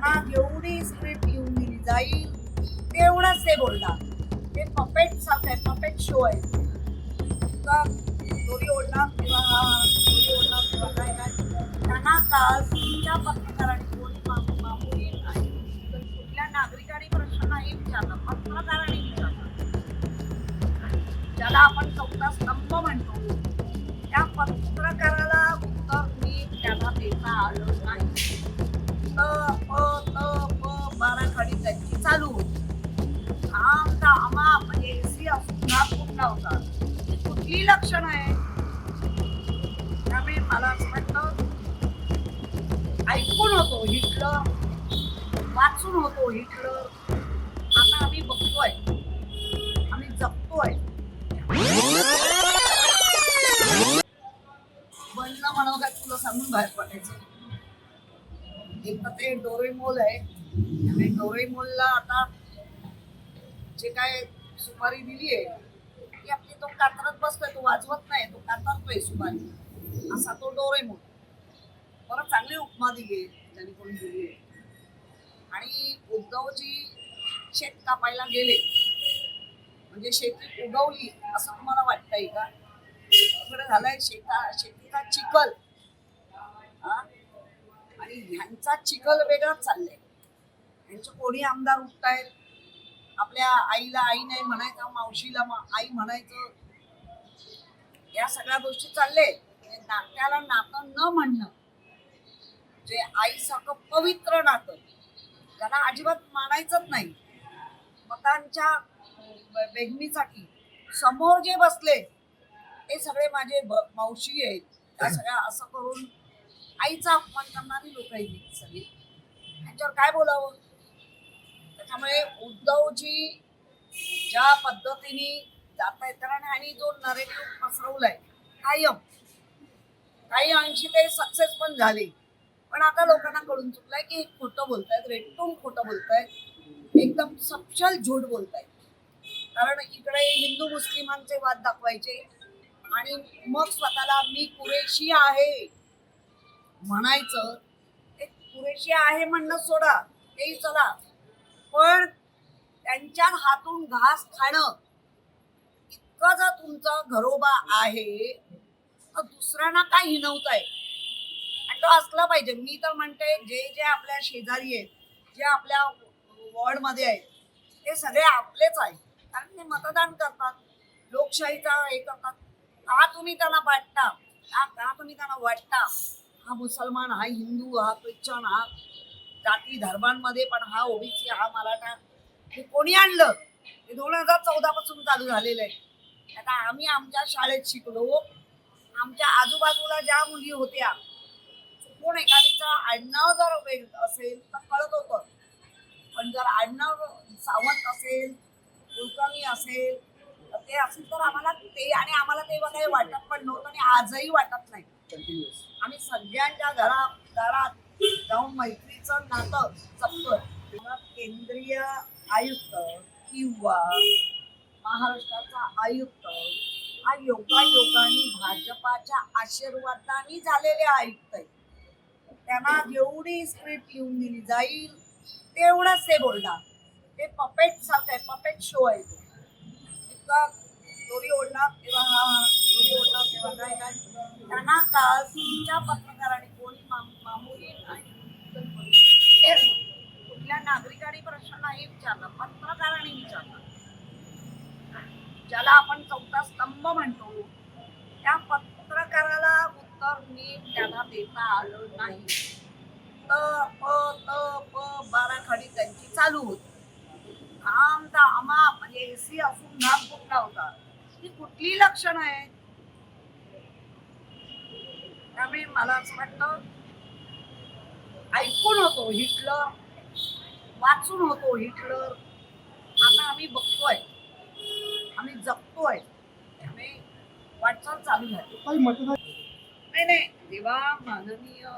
त्यांना जेवढी स्क्रिप्ट लिहून दिली जाईल तेवढंच ते बोलणार ते पपेट सारखं आहे पपेट शो आहे दोरी ओढणार किंवा दोरी ओढणार किंवा काय काय त्यांना काल तुमच्या पत्रकारांनी कोणी मागू मागू येत नाही तर कुठल्या नागरिकांनी प्रश्न नाही विचारला पत्रकारांनी विचारला ज्याला आपण चौथा स्तंभ म्हणतो त्या पत्रकाराला बाराखडी त्यांची चालू होती. आमचा आम्हा म्हणजे एसी सुद्धा कुठला होता कुठली लक्षण आहे. त्यामुळे मला असं वाटतं ऐकून होतो हिटलर वाचून होतो हिटलर आता आम्ही बघतोय. आम्ही जगतोय. बनणं म्हणावं काय तुला सांगून बाहेर पडायचं? एक तर ते डोरेमोल आहे. आणि डोरेमोलला आता जे काय सुपारी दिली आहे ती आपली तो कातरत बसतोय तो वाजवत नाही तो कातरतोय सुपारी. असा तो डोरेमोल बरं चांगली उपमा दिली आहे त्यांनी कोणी दिली आहे. आणि उद्धवजी शेत कापायला गेले. म्हणजे शेती उगवली असं तुम्हाला वाटतंय का? इकडे झालंय शेता शेतीचा चिखल. आणि ह्यांचा चिखल वेगळाच चाललाय. ह्यांचे कोणी आमदार उठतायत? आपल्या आईला आई नाही म्हणायचं मावशीला मा- आई म्हणायचं. या सगळ्या गोष्टी चालले नात्याला नातं न म्हणणं जे आईसारखं पवित्र नातं त्याला अजिबात मानायचंच नाही. मतांच्या बेगमीसाठी समोर जे बसले ते सगळे माझे मावशी आहेत. त्या सगळ्या असं करून आईचा अपमान करणारी लोक आहेत सगळी. त्यांच्यावर काय बोलावं? त्यामुळे उद्धवजी ज्या पद्धतीने जाता येतात आणि आणि जो नरेटिव्ह पसरवलाय कायम. काही अंशी ते सक्सेस पण झाले. पण आता लोकांना कळून चुकलंय की खोटं बोलतायत रेटून खोटं बोलतायत. एकदम सपशल झूट बोलतायत. कारण इकडे हिंदू मुस्लिमांचे वाद दाखवायचे. आणि मग स्वतःला मी पुरेशी आहे म्हणायचं. ते पुरेशी आहे म्हणणं सोडा. तेही चला. पण त्यांच्या हातून घास खाणं इतकं जर तुमचा घरोबा आहे तर दुसऱ्यांना काय हिनवताय? आणि तो असला पाहिजे. मी तर म्हणते जे जे आपल्या शेजारी आहेत जे आपल्या वॉर्डमध्ये आहेत ते सगळे आपलेच आहेत. कारण ते मतदान करतात लोकशाहीचा हे करतात. का तुम्ही त्यांना वाटता? का तुम्ही त्यांना वाटता? हा मुसलमान हा हिंदू हा ख्रिश्चन हा जाती धर्मांमध्ये पण हा ओबीसी हा मराठा हे कोणी आणलं? हे दोन हजार चौदा पासून चालू झालेलं आहे. आता आम्ही आमच्या शाळेत शिकलो. आमच्या आजूबाजूला ज्या मुली होत्या चुकून एखादीचा आडनाव जर वेग असेल तर कळत होतं. पण जर आडनाव सावंत असेल कुलकर्णी असेल ते असेल तर आम्हाला ते आणि आम्हाला ते काही वाटत पण नव्हतं आणि आजही वाटत नाही. आम्ही सगळ्यांच्या घरा दारात जाऊन मैत्रीचं नातं जपतोय. तेव्हा केंद्रीय आयुक्त किंवा महाराष्ट्राचा आयुक्त हा योगायोगाने भाजपाच्या आशीर्वादाने झालेले आयुक्त आहे त्यांना जेवढी स्क्रिप्ट लिहून दिली जाईल तेवढंच ते बोलणार. ते पपेट सारखं आहे पपेट शो आहे तो. इतका दोरी ओढणार किंवा हा दोरी ओढणार किंवा काय काय? त्यांना काल तुमच्या पत्रकारांनी कोणी माम- मामूली नाही. नागरिकांनी प्रश्न नाही विचारला पत्रकारांनी विचारला. ज्याला आपण चौथा स्तंभ म्हणतो त्या पत्रकाराला उत्तर नीट त्याला देता आलं नाही. त प त प बाराखडी त्यांची चालू होती. आमचा आम्हा म्हणजे एसी असून नाक कुठला होता. ही कुठली लक्षण आहे त्यामुळे मला असं वाटतं ऐकून होतो हिटलर. वाचून होतो हिटलर. आता आम्ही बघतोय. आम्ही जगतोय. त्यामुळे वाटचाल चालू झाली. नाही नाही. जेव्हा माननीय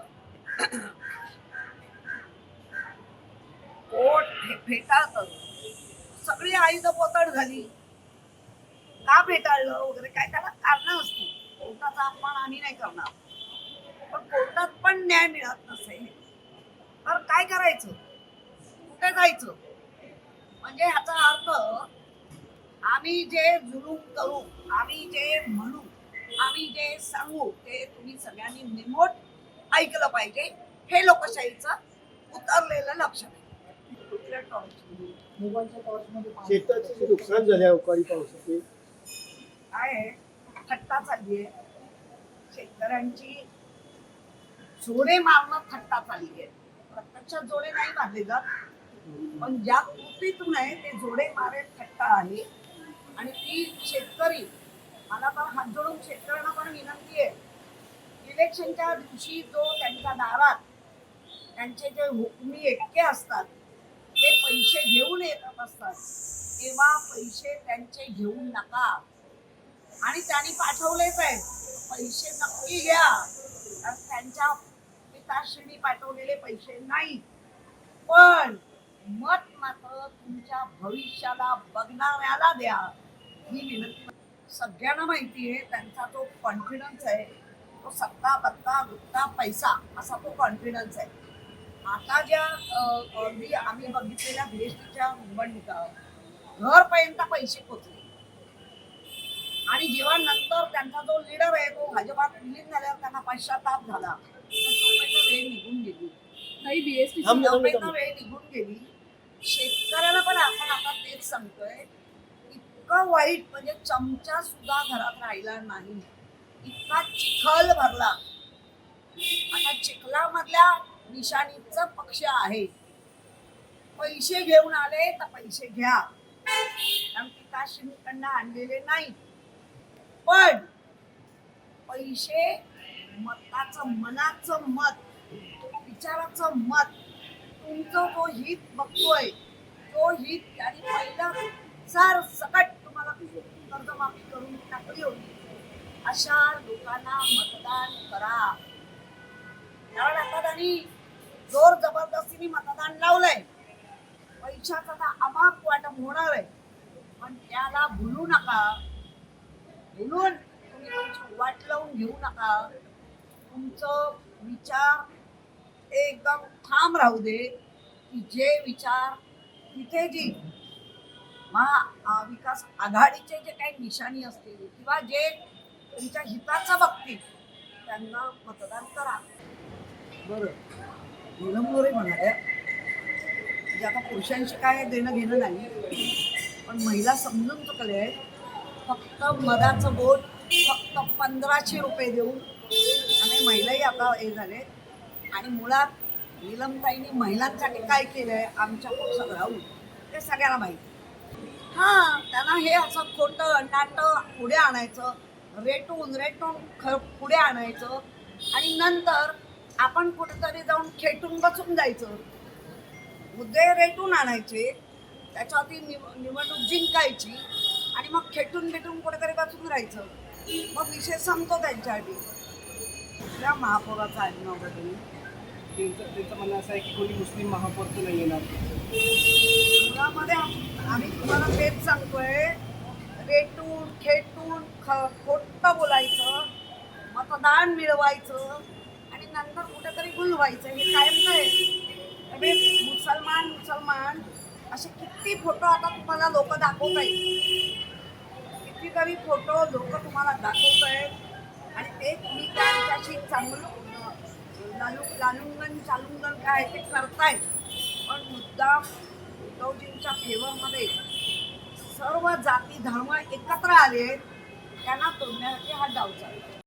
कोर्ट हे फेटाळत. सगळी आयुध पोतड झाली. का फेटाळलं वगैरे? काय त्याला कारण असतो कोर्टाचा अपमान आम्ही नाही करणार. पण कोर्टात पण न्याय मिळत नसेल. तर काय करायचं? कुठे जायचं म्हणजे ह्याचा अर्थ आम्ही जे जुलूम करू आम्ही जे म्हणू आम्ही जे सांगू ते तुम्ही सगळ्यांनी निमोट ऐकलं पाहिजे. हे लोकशाहीचं उतरलेलं लक्ष आहे. शेताचे नुकसान झाले अवकाळी पावसाचे. काय आहे? थट्टा चालली आहे. शेतकऱ्यांची जोडे मारणं थट्टा चालली आहे. प्रत्यक्षात जोडे नाही मारले जात. पण ज्या कृतीतून आहे ते जोडे मारे थट्टा आहे. आणि ती शेतकरी मला पण हात जोडून शेतकऱ्यांना पण विनंती आहे इलेक्शनच्या दिवशी जो त्यांच्या दारात त्यांचे जे हुकमी एकटे असतात ते पैसे घेऊन येत असतात तेव्हा पैसे त्यांचे घेऊन नका. आणि त्यांनी पाठवलेच आहे पैसे नक्की घ्या. कारण त्यांच्या पिताश्रीनी पाठवलेले पैसे नाही पण मत मात्र तुमच्या भविष्याला बघणाऱ्याला द्या. ही विनंती सगळ्यांना माहिती आहे. त्यांचा तो कॉन्फिडन्स आहे. तो सत्ता बत्ता गुत्ता पैसा असा तो कॉन्फिडन्स आहे. आता ज्या अ, अगदी आम्ही बघितलेल्या बीएसटीच्या निवडणुका घरपर्यंत पैसे पोचले. आणि जेव्हा नंतर त्यांचा जो लीडर आहे तो भाजपात विलीन झाल्यावर त्यांना पश्चाताप झाला. तर वेळ निघून गेली. काही बीएसटी थांब ना, थांब ना, तोपर्यंत थांब ना. वेळ निघून गेली. शेतकऱ्याला पण आपण आता तेच सांगतोय इतकं वाईट म्हणजे चमचा सुद्धा घरात राहिला नाही. इतका चिखल भरला. आता चिखलामधल्या निशाणीचा पक्ष आहे. पैसे घेऊन आले तर पैसे घ्या. कारण पिताश्रीकडनं आणलेले नाही पण पैसे मताचं मनाचं मत विचाराचं मत. तुमचं जो हित बघतोय तो हित त्याने पहिला. सर सकट तुम्हाला कर्जमाफी करून टाकली होती. अशा लोकांना मतदान करा. कारण आता त्यांनी जोर जबरदस्तीने मतदान लावलंय. पैशाचा तर अमाप वाटप होणार आहे. पण त्याला भुलू नका. भुलून तुम्ही तुमची वाट लावून घेऊ नका. तुमचं विचार एकदम ठाम राहू दे की जे विचार तिथे जी महाविकास आघाडीचे जे काही निशाणी असतील किंवा जे तुमच्या हिताचं बघतील त्यांना मतदान करा. बरं. निलंबोरे म्हणाल्या म्हणजे आता पुरुषांशी काय देणं घेणं नाही पण महिला समजून चुकले फक्त मधाचं बोट फक्त पंधराशे रुपये देऊन आणि महिलाही आता हे झाले. आणि मुळात निलमताईने महिलांसाठी काय केलंय आमच्या पक्षात राहून ते सगळ्यांना माहिती. हां त्यांना हे असं खोटं नाटं पुढे आणायचं रेटून रेटून ख पुढे आणायचं. आणि नंतर आपण कुठेतरी जाऊन खेटून बसून जायचं. मुद्दे रेटून आणायचे त्याच्यावरती निव निवडणूक जिंकायची आणि मग खेटून बिटून कुठेतरी बसून राहायचं. मग विषय संपतो त्यांच्यासाठी या महापौराचा आडनाव वगैरे त्यांचं त्यांचं म्हणणं असं आहे की कोणी मुस्लिम महापौर तर नाही येणार. मुळामध्ये आम्ही तुम्हाला तेच सांगतोय. रेटून खेटून ख खोटं बोलायचं मतदान मिळवायचं आणि नंतर कुठेतरी गुलवायचं. हे कायम नाही म्हणजे मुसलमान मुसलमान असे किती फोटो आता तुम्हाला लोक दाखवत आहेत. कितीतरी फोटो लोक तुम्हाला दाखवत आहेत. आणि ते तुम्ही त्यांच्याशी चांगलं लालू लालुंगन चालुंगन काय ते करतायत. पण मुद्दाम उद्धवजींच्या फेवरमध्ये सर्व जाती धर्म एकत्र आले आहेत त्यांना तोडण्यासाठी हा डाव चालतो